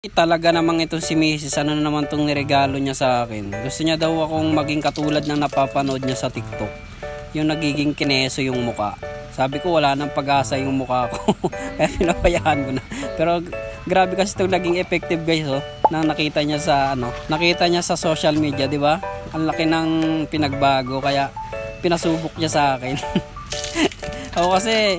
Talaga namang ito si Mrs. Ano na naman itong niregalo niya sa akin. Gusto niya daw akong maging katulad ng napapanood niya sa TikTok. Yung nagiging kineso yung muka. Sabi ko wala nang pag-asa yung mukha ko. Kaya pinabayaan ko na. Pero grabe kasi itong naging effective guys oh. Nang nakita niya sa ano, nakita niya sa social media, di ba? Ang laki ng pinagbago kaya pinasubok niya sa akin. Ako kasi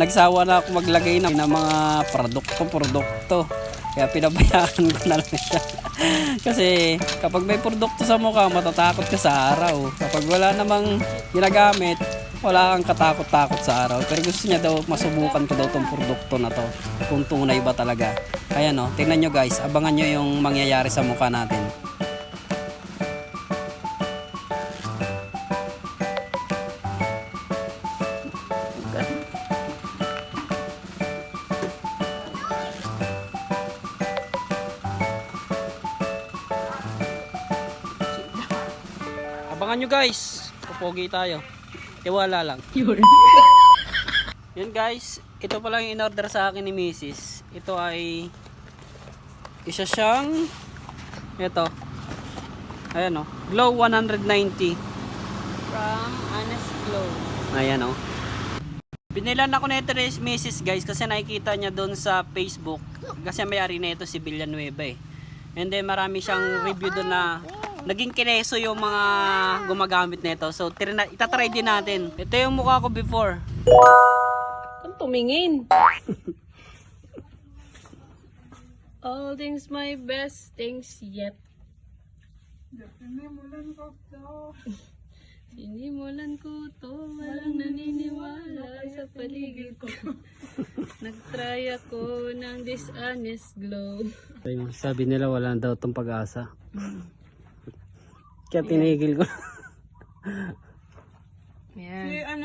nagsawa na ako maglagay ng, ng mga produkto, produkto. Kaya pinabayaan ko na lang siya. Kasi kapag may produkto sa mukha, matatakot ka sa araw. Kapag wala namang ginagamit, wala kang katakot-takot sa araw. Pero gusto niya daw, masubukan ko daw tong produkto na to. Kung tunay ba talaga. Kaya no, tingnan nyo guys, abangan nyo yung mangyayari sa mukha natin. Abangan nyo guys. Pupogi tayo. Tiwala lang. Yun guys. Ito pa lang yung in-order sa akin ni Mrs. Ito ay isa siyang ito. Ayan o. Glow 190. From Honest Glow. Ayan o. Binilan ako nito ni Mrs. guys kasi nakikita niya doon sa Facebook. Kasi may-ari na ito si Villanueva eh. And then marami siyang review doon na naging kineso yung mga gumagamit nito. So tirina, itatry din natin. Ito yung mukha ko before. Kung tumingin. All things my best things yet. Sinimulan ko to, walang naniniwala sa paligid ko. Nagtry ako ng dishonest glow. Sabi nila wala daw tong pag-asa. Kaya tinigil ko. Yan.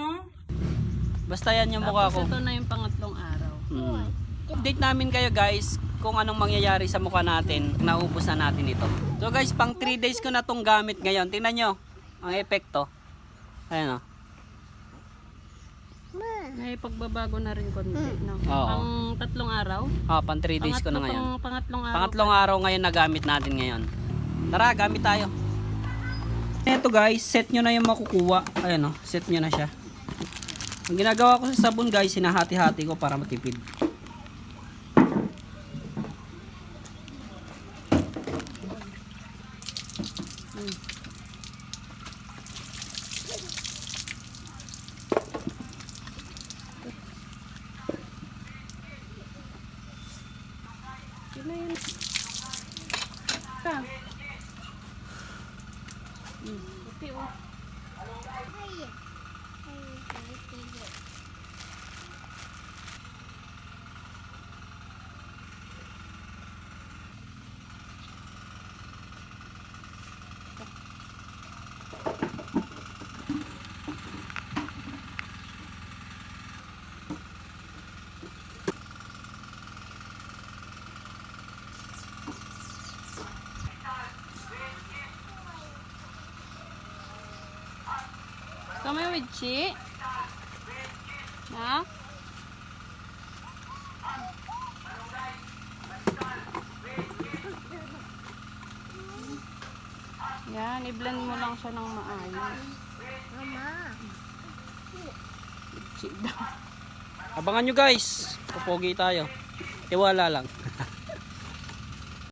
Basta yan yung mukha ko. Tapos ito na yung pangatlong araw. Hmm. Update namin kayo guys kung anong mangyayari sa mukha natin. Naubos na natin ito. So guys, pang 3 days ko na tong gamit ngayon. Tingnan nyo ang epekto. Ayan o. May pagbabago na rin konti. No? Oo. Pang tatlong araw. Ah, pang 3 days ko na Pangatlo ngayon. pang pangatlong araw. Pangatlong araw ngayon na gamit natin ngayon. Tara, gamit tayo. Ito guys, set nyo na yung makukuha. Ayan o, set nyo na siya. Ang ginagawa ko sa sabon guys, sinahati-hati ko para matipid. Yun na yun. Ka. Hmm. Puti oh. Gusto mo with chi? Ha? Yan, i-blend mo lang siya ng maayos. Mama. Chi daw. Abangan nyo guys. Pupogi tayo. Tiwala lang.